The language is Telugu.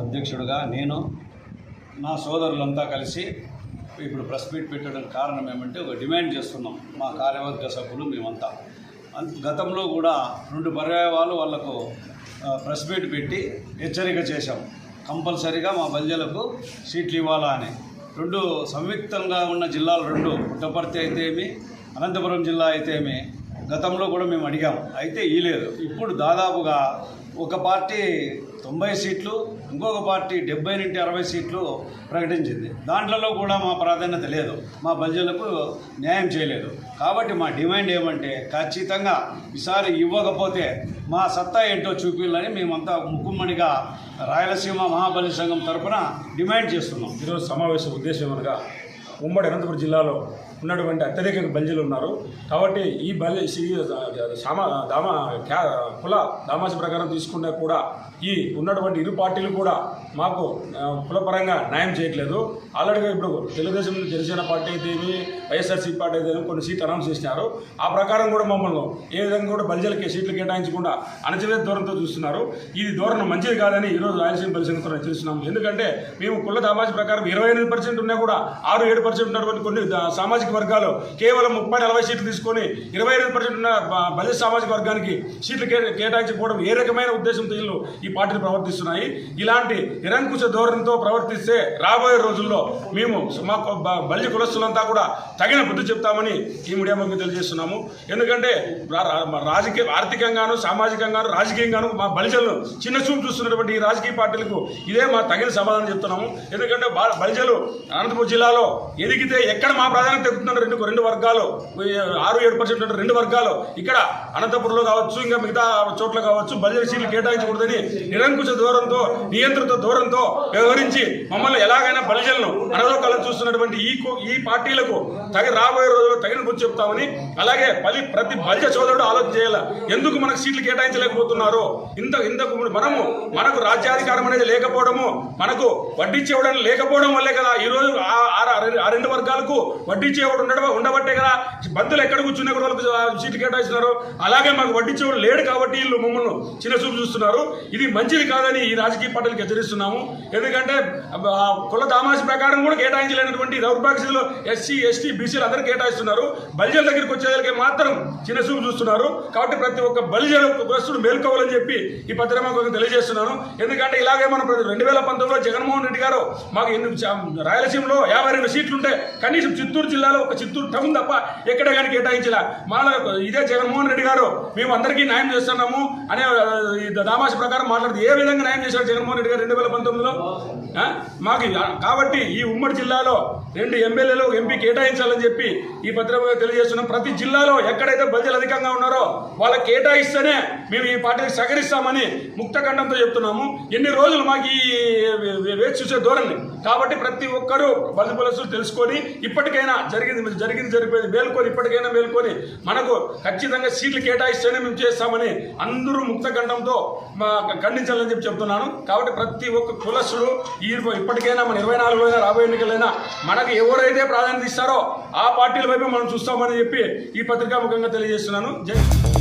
అధ్యక్షుడిగా నేను నా సోదరులంతా కలిసి ఇప్పుడు ప్రెస్ మీట్ పెట్టడం కారణం ఏమంటే ఒక డిమాండ్ చేస్తున్నాం మా కార్యవర్గ సభ్యులు మేమంతా. గతంలో కూడా రెండు పర్యాయాలు వాళ్ళకు ప్రెస్ మీట్ పెట్టి హెచ్చరిక చేశాం. కంపల్సరీగా మా బల్జలకు సీట్లు ఇవ్వాలా అని. రెండు సంయుక్తంగా ఉన్న జిల్లాలు రెండు పుట్టపర్తి అయితేమి అనంతపురం జిల్లా అయితేమి గతంలో కూడా మేము అడిగాము అయితే ఇలేదు ఇప్పుడు దాదాపుగా ఒక పార్టీ తొంభై సీట్లు ఇంకొక పార్టీ డెబ్బై నుండి అరవై సీట్లు ప్రకటించింది. దాంట్లో కూడా మా ప్రాధాన్యత లేదు. మా ప్రజలకు న్యాయం చేయలేదు. కాబట్టి మా డిమాండ్ ఏమంటే ఖచ్చితంగా ఈసారి ఇవ్వకపోతే మా సత్తా ఏంటో చూపించాలని మేమంతా ముక్కుమ్మడిగా రాయలసీమ మహాబలి సంఘం తరపున డిమాండ్ చేస్తున్నాం. ఈరోజు సమావేశ ఉద్దేశం అనగా ఉమ్మడి అనంతపురం జిల్లాలో ఉన్నటువంటి అత్యధిక బల్జీలు ఉన్నారు. కాబట్టి ఈ బలి సామ దామ క్యా కుల దామాసి ప్రకారం తీసుకున్నా కూడా ఈ ఉన్నటువంటి ఇరు పార్టీలు కూడా మాకు కులపరంగా న్యాయం చేయట్లేదు. ఆల్రెడీగా ఇప్పుడు తెలుగుదేశం జనసేన పార్టీ అయితే ఏమి వైఎస్ఆర్సీ పార్టీ అయితే కొన్ని సీట్లు అనౌన్స్ చేసినారు. ఆ ప్రకారం కూడా మమ్మల్ని ఏ విధంగా కూడా బల్జీలకి సీట్లు కేటాయించకుండా అణచివేత దూరంతో చూస్తున్నారు. ఇది ధోరణి మంచిది కాదని ఈరోజు రాయలసీమ పరిశీలనతో తెలుస్తున్నాం. ఎందుకంటే మేము కుల దామాసి ప్రకారం ఇరవై ఎనిమిది పర్సెంట్ ఉన్నా కూడా ఆరు ఏడు పర్సెంట్ ఉన్నటువంటి కొన్ని సామాజిక సామాజిక వర్గాలు. కేవలం ముప్పై నలభై సీట్లు తీసుకొని ఇరవై ఐదు పర్సెంట్ ఉన్న బలి సామాజిక వర్గానికి సీట్లు కే కేటాయించకపోవడం ఏ రకమైన ఉద్దేశంతో వీళ్ళు ఈ పార్టీలు ప్రవర్తిస్తున్నాయి. ఇలాంటి నిరంకుశ ధోరణితో ప్రవర్తిస్తే రాబోయే రోజుల్లో మేము మా బలి కులస్తులంతా కూడా తగిన బుద్ధి చెప్తామని ఈ మీడియా ముఖ్యం తెలియజేస్తున్నాము. ఎందుకంటే రా- మా రాజకీయ ఆర్థికంగాను సామాజికంగాను రాజకీయంగాను మా బలిజలు చిన్న చూపు చూస్తున్నటువంటి ఈ రాజకీయ పార్టీలకు ఇదే మా తగిన సమాధానం చెప్తున్నాము. ఎందుకంటే బలిజలు అనంతపురం జిల్లాలో ఎదిగితే ఎక్కడ మా ప్రాధాన్యత ఎక్కుతున్నారు రెండు రెండు వర్గాలు ఆరు ఏడు పర్సెంట్ ఉన్న రెండు వర్గాలు. ఇక్కడ అనంతపురంలో కావచ్చు ఇంకా మిగతా చోట్ల కావచ్చు బలిజల సీట్లు కేటాయించకూడదని నిరంకుశ దూరంతో నియంత్రిత దూరంతో వ్యవహరించి మమ్మల్ని ఎలాగైనా బలిజలను అనలోకాలను చూస్తున్నటువంటి ఈ ఈ పార్టీలకు తగిన రాబోయే రోజుల్లో తగిన బుద్ధి చెప్తామని అలాగే పలి ప్రతి బలిజ సోదరుడు ఆలోచన చేయాలి. ఎందుకు మనకు సీట్లు కేటాయించలేకపోతున్నారో? ఇంత ఇంతకు మనము మనకు రాజ్యాధికారం అనేది లేకపోవడము మనకు వడ్డీచ్చేవడం లేకపోవడం వల్లే కదా ఈ రోజు ఆ- రెండు- ఆ రెండు వర్గాలకు వడ్డీచ్చేవాడు ఉండడం ఉండబట్టే కదా. బంధువులు ఎక్కడ కూర్చున్నా కూడా వాళ్ళకు సీట్లు కేటాయిస్తున్నారు. అలాగే మాకు వడ్డించేవాడు లేడు కాబట్టి వీళ్ళు మమ్మల్ని చిన్న చూపు చూస్తున్నారు. ఇది మంచిది కాదని ఈ రాజకీయ పార్టీలకు హెచ్చరిస్తున్నాము. ఎందుకంటే ఆ కుల దామాసి ప్రకారం కూడా కేటాయించలేనటువంటి దౌర్భాగ్యలో ఎస్సీ ఎస్టీ బీసీలు అందరూ కేటాయిస్తున్నారు. బలిజల దగ్గరికి వచ్చేదానికి మాత్రం చిన్న చూపు చూస్తున్నారు. కాబట్టి ప్రతి ఒక్క బలిజల కులస్తుడు మేల్కోవాలని చెప్పి ఈ పత్రిక తెలియజేస్తున్నాను. ఎందుకంటే ఇలాగే మనం రెండు వేల పంతొమ్మిదిలో జగన్మోహన్ రెడ్డి గారు మాకు రాయలసీమలో యాభై రెండు సీట్లు ఉంటే కనీసం చిత్తూరు జిల్లాలో ఒక చిత్తూరు టౌన్ తప్ప ఎక్కడ కానీ కేటాయించలే. మాలో ఇదే జగన్మోహన్ రెడ్డి గారు మేము అందరికీ న్యాయం చేస్తున్నాము అనే ఈ దామాష ప్రకారం మాట్లాడుతూ ఏ విధంగా న్యాయం చేశారు జగన్మోహన్ రెడ్డి గారు రెండు వేల పంతొమ్మిదిలో మాకు కాబట్టి ఈ ఉమ్మడి జిల్లాలో రెండు ఎమ్మెల్యేలు ఎంపీ కేటాయించాలని చెప్పి ఈ పత్రిక తెలియజేస్తున్నాం. ప్రతి జిల్లాలో ఎక్కడైతే ప్రజలు అధికంగా ఉన్నారో వాళ్ళకి కేటాయిస్తేనే మేము ఈ పార్టీకి సహకరిస్తామని ముక్తఖండంతో చెప్తున్నాము. ఎన్ని రోజులు మాకు ఈ వేచి చూసే ధోరణి. కాబట్టి ప్రతి ఒక్కరూ బలి తెలుసుకొని ఇప్పటికైనా జరిగింది జరిగింది జరిగిపోయింది. మేల్కొని ఇప్పటికైనా మేల్కొని మనకు ఖచ్చితంగా సీట్లు కేటాయిస్తేనే మేము చేస్తామని అందరూ ముక్తఖండంతో ఖండించాలని చెప్పి చెప్తున్నాను. కాబట్టి ప్రతి ఒక్క కులసుడు ఈ ఇప్పటికైనా మన ఇరవై నాలుగులో అయినా రాబోయే ఎన్నికలైనా మనకు ఎవరైతే ప్రాధాన్యత ఇస్తారో ఆ పార్టీల వైపు మనం చూస్తామని చెప్పి ఈ పత్రికా ముఖంగా తెలియజేస్తున్నాను. జై